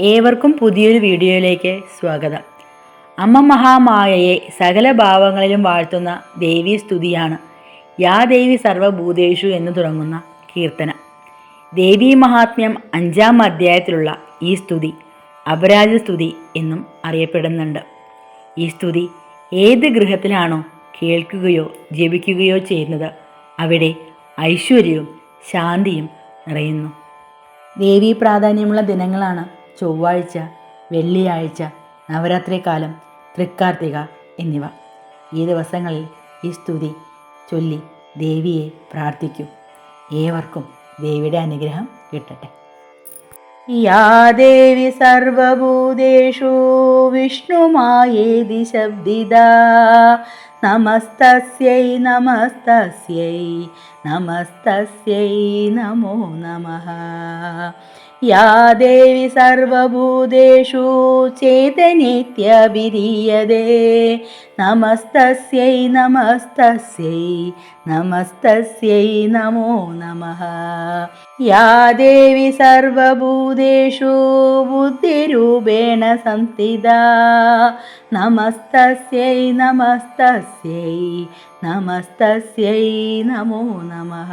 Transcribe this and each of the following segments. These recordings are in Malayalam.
ഏവർക്കും പുതിയൊരു വീഡിയോയിലേക്ക് സ്വാഗതം. അമ്മ മഹാമായയെ സകല ഭാവങ്ങളിലും വാഴ്ത്തുന്ന ദേവി സ്തുതിയാണ്. യാ ദേവി സർവഭൂതേഷു എന്ന് തുടങ്ങുന്ന കീർത്തന. ദേവി മഹാത്മ്യം അഞ്ചാം അധ്യായത്തിലുള്ള ഈ സ്തുതി അപരാജ സ്തുതി എന്നും അറിയപ്പെടുന്നുണ്ട്. ഈ സ്തുതി ഏത് ഗൃഹത്തിലാണോ കേൾക്കുകയോ ജപിക്കുകയോ ചെയ്യുന്നത് അവിടെ ഐശ്വര്യവും ശാന്തിയും നിറയുന്നു. ദേവി പ്രാധാന്യമുള്ള ദിനങ്ങളാണ് ചൊവ്വാഴ്ച വെള്ളിയാഴ്ച നവരാത്രി കാലം തൃക്കാർത്തിക എന്നിവ. ഈ ദിവസങ്ങളിൽ ഈ സ്തുതി ചൊല്ലി ദേവിയെ പ്രാർത്ഥിക്കൂ. ഏവർക്കും ദേവിയുടെ അനുഗ്രഹം കിട്ടട്ടെ. യാ ദേവി സർവഭൂതേഷു വിഷ്ണുമായേതി ശബ്ദിത നമസ്തസ്യൈ നമസ്തസ്യൈ നമസ്തസ്യൈ നമോ നമഃ. या देवी सर्वभूतेषु चेतनित्यभिधीयते। नमस्तस्यै नमस्तस्यै नमस्तस्यै नमो नमः। या देवि सर्वभूतेषु बुद्धिरूपेण संस्थिता नमस्तस्यै नमस्तस्यै नमस्तस्यै नमो नमः।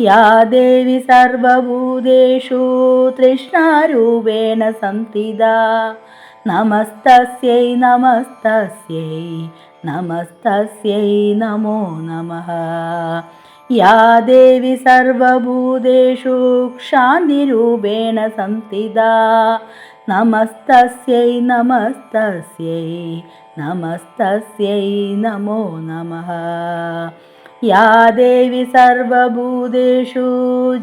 या देवी सर्वभूतेषु तृष्णारूपेण सन्तिदा नमस्तस्यै नमस्तस्यै नमस्तस्यै नमो नमः। या देवी सर्वभूतेषु क्षान्तिरूपेण सन्तिदा नमस्तस्यै नमस्तस्यै नमस्तस्यै नमो नमः। या देवि सर्वभूतेषु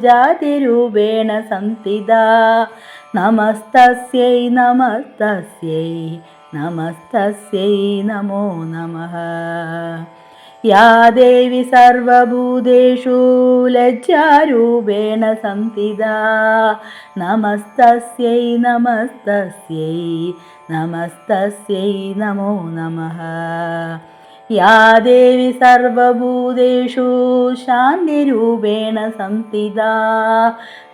जातिरूपेण सन्तिदा नमस्तस्यै नमस्तस्यै नमस्तस्यै नमो नमः। या देवी सर्वभूतेषु लज्जारूपेण सन्तिदा नमस्तस्यै नमस्तस्यै नमस्तस्यै नमो नमः। യാ ദേവി സർവഭൂതേഷു ശാന്തിരൂപേണ സംസ്ഥിതാ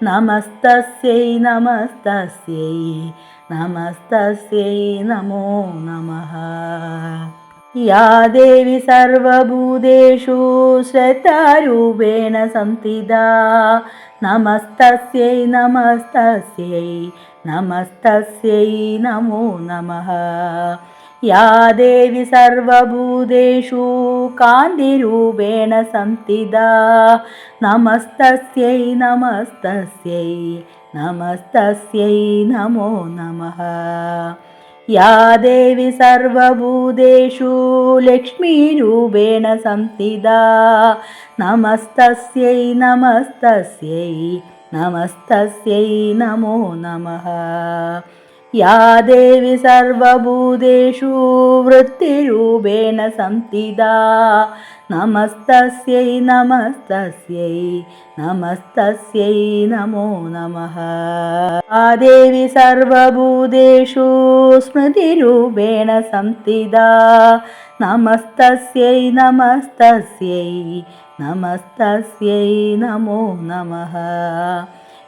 നമസ്തസ്യൈ നമസ്തസ്യൈ നമസ്തസ്യൈ നമോ നമഃ. യാ ദേവി സർവഭൂതേഷു ശ്രദ്ധാരൂപേണ സംസ്ഥിതാ നമസ്തസ്യൈ നമസ്തസ്യൈ നമസ്തസ്യൈ നമോ നമഃ. या देवी सर्वभूतेषु कान्तिरूपेण सन्तिदा नमस्तस्यै नमस्तस्यै नमस्तस्यै नमो नमः। या देवी सर्वभूतेषु लक्ष्मीरूपेण सन्तिदा नमस्तस्यै नमस्तस्यै नमस्तस्यै नमो नमः। യാ ദേവി സർവഭൂതേഷു വൃത്തിരൂപേണ സംസ്ഥിതാ നമസ്തസ്യൈ നമസ്തസ്യൈ നമസ്തസ്യൈ നമോ നമഃ. ആ ദേവി സർവഭൂതേഷു സ്മൃതിരൂപേണ സംസ്ഥിതാ നമസ്തസ്യൈ നമസ്തസ്യൈ നമസ്തസ്യൈ നമോ നമഃ.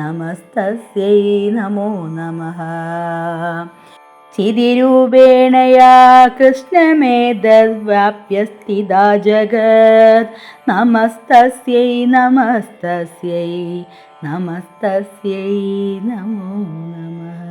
നമസ്തസ്യൈ നമോ നമഃ. ചിതിരൂപേണ യാ കൃഷ്ണമേതദ്വാപ്യസ്ഥിതാ ജഗത്. നമസ്തസ്യൈ നമസ്തസ്യൈ നമസ്തസ്യൈ നമോ നമഃ.